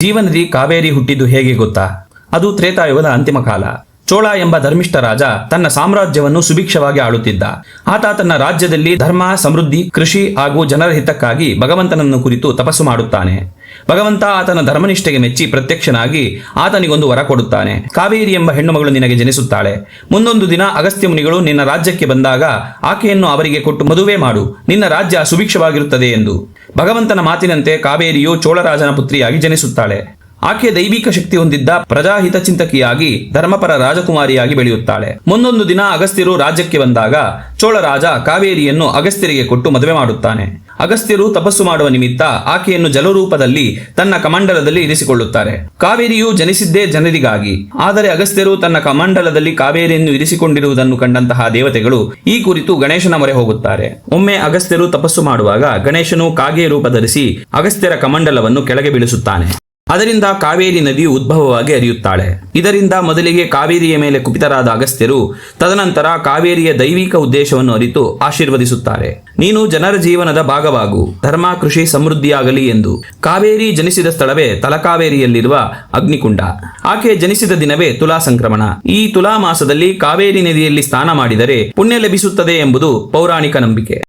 ಜೀವನದಿ ಕಾವೇರಿ ಹುಟ್ಟಿದ್ದು ಹೇಗೆ ಗೊತ್ತಾ? ಅದು ತ್ರೇತಾಯುಗದ ಅಂತಿಮ ಕಾಲ. ಚೋಳ ಎಂಬ ಧರ್ಮಿಷ್ಠ ರಾಜ ತನ್ನ ಸಾಮ್ರಾಜ್ಯವನ್ನು ಸುಭಿಕ್ಷವಾಗಿ ಆಳುತ್ತಿದ್ದ. ಆತ ತನ್ನ ರಾಜ್ಯದಲ್ಲಿ ಧರ್ಮ, ಸಮೃದ್ಧಿ, ಕೃಷಿ ಹಾಗೂ ಜನರ ಹಿತಕ್ಕಾಗಿ ಭಗವಂತನನ್ನು ಕುರಿತು ತಪಸ್ಸು ಮಾಡುತ್ತಾನೆ. ಭಗವಂತ ಆತನ ಧರ್ಮನಿಷ್ಠೆಗೆ ಮೆಚ್ಚಿ ಪ್ರತ್ಯಕ್ಷನಾಗಿ ಆತನಿಗೊಂದು ವರ ಕೊಡುತ್ತಾನೆ. ಕಾವೇರಿ ಎಂಬ ಹೆಣ್ಣುಮಗಳು ನಿನಗೆ ಜನಿಸುತ್ತಾಳೆ. ಮುಂದೊಂದು ದಿನ ಅಗಸ್ತ್ಯ ಮುನಿಗಳು ನಿನ್ನ ರಾಜ್ಯಕ್ಕೆ ಬಂದಾಗ ಆಕೆಯನ್ನು ಅವರಿಗೆ ಕೊಟ್ಟು ಮದುವೆ ಮಾಡು. ನಿನ್ನ ರಾಜ್ಯ ಸುಭಿಕ್ಷವಾಗಿರುತ್ತದೆ ಎಂದು. ಭಗವಂತನ ಮಾತಿನಂತೆ ಕಾವೇರಿಯು ಚೋಳರಾಜನ ಪುತ್ರಿಯಾಗಿ ಜನಿಸುತ್ತಾಳೆ. ಆಕೆ ದೈವಿಕ ಶಕ್ತಿ ಹೊಂದಿದ್ದ ಪ್ರಜಾಹಿತ ಚಿಂತಕಿಯಾಗಿ ಧರ್ಮಪರ ರಾಜಕುಮಾರಿಯಾಗಿ ಬೆಳೆಯುತ್ತಾಳೆ. ಮುಂದೊಂದು ದಿನ ಅಗಸ್ತ್ಯರು ರಾಜ್ಯಕ್ಕೆ ಬಂದಾಗ ಚೋಳರಾಜ ಕಾವೇರಿಯನ್ನು ಅಗಸ್ತ್ಯರಿಗೆ ಕೊಟ್ಟು ಮದುವೆ ಮಾಡುತ್ತಾನೆ. ಅಗಸ್ತ್ಯರು ತಪಸ್ಸು ಮಾಡುವ ನಿಮಿತ್ತ ಆಕೆಯನ್ನು ಜಲರೂಪದಲ್ಲಿ ತನ್ನ ಕಮಂಡಲದಲ್ಲಿ ಇರಿಸಿಕೊಳ್ಳುತ್ತಾರೆ. ಕಾವೇರಿಯು ಜನಿಸಿದ್ದೇ ಜನರಿಗಾಗಿ, ಆದರೆ ಅಗಸ್ತ್ಯರು ತನ್ನ ಕಮಂಡಲದಲ್ಲಿ ಕಾವೇರಿಯನ್ನು ಇರಿಸಿಕೊಂಡಿರುವುದನ್ನು ಕಂಡಂತಹ ದೇವತೆಗಳು ಈ ಕುರಿತು ಗಣೇಶನ ಮೊರೆ ಹೋಗುತ್ತಾರೆ. ಒಮ್ಮೆ ಅಗಸ್ತ್ಯರು ತಪಸ್ಸು ಮಾಡುವಾಗ ಗಣೇಶನು ಕಾಗೆ ರೂಪ ಧರಿಸಿ ಅಗಸ್ತ್ಯರ ಕಮಂಡಲವನ್ನು ಕೆಳಗೆ ಬೀಳಿಸುತ್ತಾನೆ. ಅದರಿಂದ ಕಾವೇರಿ ನದಿಯು ಉದ್ಭವವಾಗಿ ಹರಿಯುತ್ತಾಳೆ. ಇದರಿಂದ ಮೊದಲಿಗೆ ಕಾವೇರಿಯ ಮೇಲೆ ಕುಪಿತರಾದ ಅಗಸ್ತ್ಯರು ತದನಂತರ ಕಾವೇರಿಯ ದೈವಿಕ ಉದ್ದೇಶವನ್ನು ಅರಿತು ಆಶೀರ್ವದಿಸುತ್ತಾರೆ. ನೀನು ಜನರ ಜೀವನದ ಭಾಗವಾಗು. ಧರ್ಮ, ಕೃಷಿ ಸಮೃದ್ಧಿಯಾಗಲಿ ಎಂದು. ಕಾವೇರಿ ಜನಿಸಿದ ಸ್ಥಳವೇ ತಲಕಾವೇರಿಯಲ್ಲಿರುವ ಅಗ್ನಿಕುಂಡ. ಆಕೆ ಜನಿಸಿದ ದಿನವೇ ತುಲಾ ಸಂಕ್ರಮಣ. ಈ ತುಲಾ ಮಾಸದಲ್ಲಿ ಕಾವೇರಿ ನದಿಯಲ್ಲಿ ಸ್ನಾನ ಮಾಡಿದರೆ ಪುಣ್ಯ ಲಭಿಸುತ್ತದೆ ಎಂಬುದು ಪೌರಾಣಿಕ ನಂಬಿಕೆ.